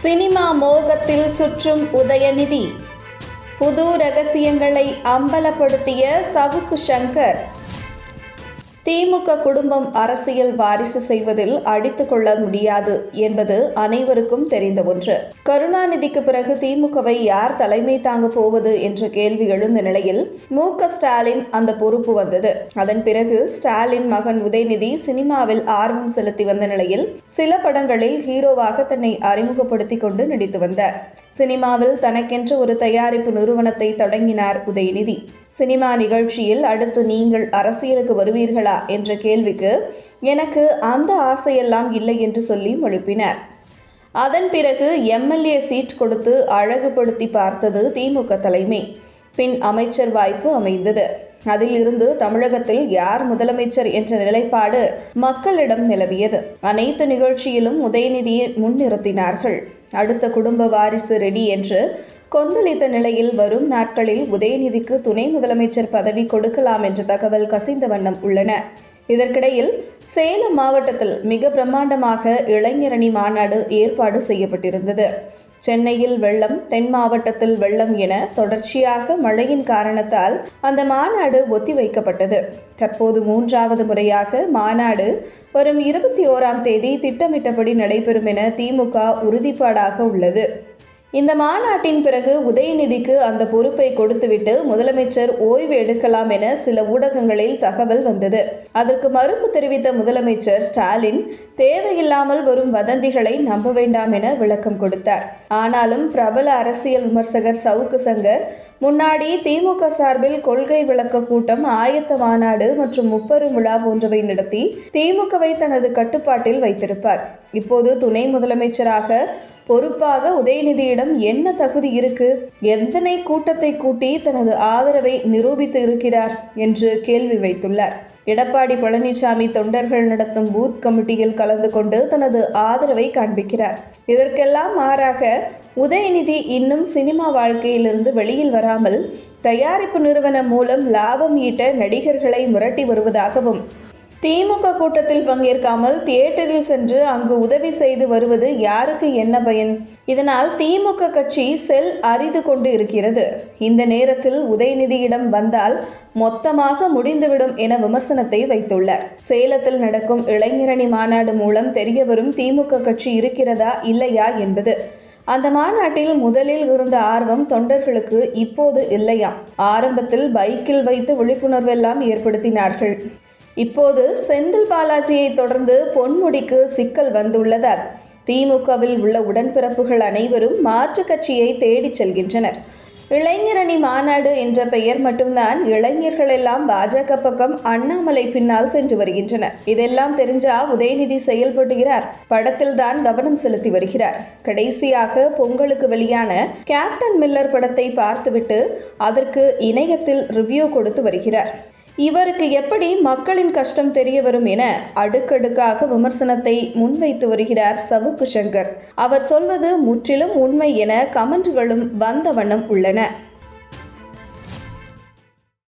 Cinema மோகத்தில் சுற்றும் உதயநிதி. புது ரகசியங்களை அம்பலப்படுத்திய சவுக்கு சங்கர் திமுக குடும்பம் அரசியல் வாரிசு செய்வதில் அடித்துக் கொள்ள முடியாது என்பது அனைவருக்கும் தெரிந்த ஒன்று. கருணாநிதிக்கு பிறகு திமுகவை யார் தலைமை தாங்க போவது என்ற கேள்வி எழுந்த நிலையில் மு ஸ்டாலின் அந்த பொறுப்பு வந்தது. அதன் பிறகு ஸ்டாலின் மகன் உதயநிதி சினிமாவில் ஆர்வம் செலுத்தி வந்த நிலையில் சில படங்களில் ஹீரோவாக தன்னை அறிமுகப்படுத்திக் கொண்டு நடித்து வந்தார். சினிமாவில் தனக்கென்று ஒரு தயாரிப்பு நிறுவனத்தை தொடங்கினார் உதயநிதி. சினிமா நிகழ்ச்சியில் அடுத்து நீங்கள் அரசியலுக்கு வருவீர்களா? என்ற கேள்விக்கு எனக்கு அந்த ஆசையெல்லாம் இல்லை என்று சொல்லி எழுப்பினார் அதன் பிறகு எம்எல்ஏ சீட் கொடுத்து அழகுபடுத்தி பார்த்தது திமுக தலைமை. பின் அமைச்சர் வாய்ப்பு அமைந்தது. அதில் இருந்து தமிழகத்தில் யார் முதலமைச்சர் என்ற நிலைப்பாடு மக்களிடம் நிலவியது. அனைத்து நிகழ்ச்சியிலும் உதயநிதியை முன்னிறுத்தினார்கள். அடுத்த குடும்ப வாரிசு ரெடி என்று கொந்தளித்த நிலையில் வரும் நாட்களில் உதயநிதிக்கு துணை முதலமைச்சர் பதவி கொடுக்கலாம் என்ற தகவல் கசிந்த வண்ணம் உள்ளன. இதற்கிடையில் சேலம் மாவட்டத்தில் மிக பிரம்மாண்டமாக இளைஞரணி மாநாடு ஏற்பாடு செய்யப்பட்டிருந்தது. சென்னையில் வெள்ளம் தென் மாவட்டத்தில் வெள்ளம் என தொடர்ச்சியாக மழையின் காரணத்தால் அந்த மாநாடு ஒத்திவைக்கப்பட்டது தற்போது மூன்றாவது முறையாக மாநாடு வரும் இருபத்தி ஓராம் தேதி திட்டமிட்டபடி நடைபெறும் என திமுக உறுதிப்பாடாக உள்ளது. இந்த மாநாட்டின் பிறகு உதயநிதிக்கு அந்த பொறுப்பை கொடுத்துவிட்டு முதலமைச்சர் ஓய்வு எடுக்கலாம் என சில ஊடகங்களில் தகவல் வந்தது. அதற்கு மறுப்பு தெரிவித்த முதலமைச்சர் ஸ்டாலின் தேவையில்லாமல் வரும் வதந்திகளை நம்ப வேண்டாம் என விளக்கம் கொடுத்தார். ஆனாலும் பிரபல அரசியல் விமர்சகர் சவுக்கு சங்கர் முன்னாடி திமுக சார்பில் கொள்கை விளக்க கூட்டம் ஆயத்த மாநாடு மற்றும் முப்பெரும் விழா போன்றவை நடத்தி திமுகவை தனது கட்டுப்பாட்டில் வைத்திருப்பார். இப்போது துணை முதலமைச்சராக பொறுப்பாக உதயநிதியிடம் என்ன தகுதி இருக்கு? எத்தனை கூட்டத்தை கூட்டி தனது ஆதரவை நிரூபித்து இருக்கிறார்? என்று கேள்வி வைத்துள்ளார். எடப்பாடி பழனிசாமி தொண்டர்கள் நடத்தும் பூத் கமிட்டியில் கலந்து கொண்டு தனது ஆதரவை காண்பிக்கிறார். இதற்கெல்லாம் மாறாக உதயநிதி இன்னும் சினிமா வாழ்க்கையிலிருந்து வெளியில் வராமல் தயாரிப்பு நிறுவனம் மூலம் லாபம் ஈட்ட நடிகர்களை மிரட்டி வருவதாகவும் திமுக கூட்டத்தில் பங்கேற்காமல் தியேட்டரில் சென்று அங்கு உதவி செய்து வருவது யாருக்கு என்ன பயன்? இதனால் திமுக கட்சி செல் அறிந்து கொண்டு இருக்கிறது. இந்த நேரத்தில் உதயநிதியிடம் வந்தால் மொத்தமாக முடிந்துவிடும் என விமர்சனத்தை வைத்துள்ளார். சேலத்தில் நடக்கும் இளைஞரணி மாநாடு மூலம் தெரியவரும் திமுக கட்சி இருக்கிறதா இல்லையா என்பது. அந்த மாநாட்டில் முதலில் இருந்த ஆர்வம் தொண்டர்களுக்கு இப்போது இல்லையாம். ஆரம்பத்தில் பைக்கில் வைத்து விழிப்புணர்வெல்லாம் ஏற்படுத்தினார்கள். இப்போது செந்தில் பாலாஜியை தொடர்ந்து பொன்முடிக்கு சிக்கல் வந்துள்ளதால் திமுகவில் உள்ள உடன்பிறப்புகள் அனைவரும் மாற்று கட்சியை தேடிச் செல்கின்றனர். இளைஞரணி மாநாடு என்ற பெயர் மட்டும்தான் இளைஞர்கள் எல்லாம் பாஜக பக்கம் அண்ணாமலை பின்னால் சென்று வருகின்றனர். இதெல்லாம் தெரிஞ்சா உதயநிதி செயல்படுகிறார். படத்தில் தான் கவனம் செலுத்தி வருகிறார். கடைசியாக பொங்கலுக்கு வெளியான கேப்டன் மில்லர் படத்தை பார்த்துவிட்டு அதற்கு இணையத்தில் ரிவ்யூ கொடுத்து வருகிறார். இவருக்கு எப்படி மக்களின் கஷ்டம் தெரிய வரும் என அடுக்கடுக்காக விமர்சனத்தை முன்வைத்து வருகிறார் சவுக்கு சங்கர். அவர் சொல்வது முற்றிலும் உண்மை என கமெண்ட்களும் வந்த வண்ணம் உள்ளன.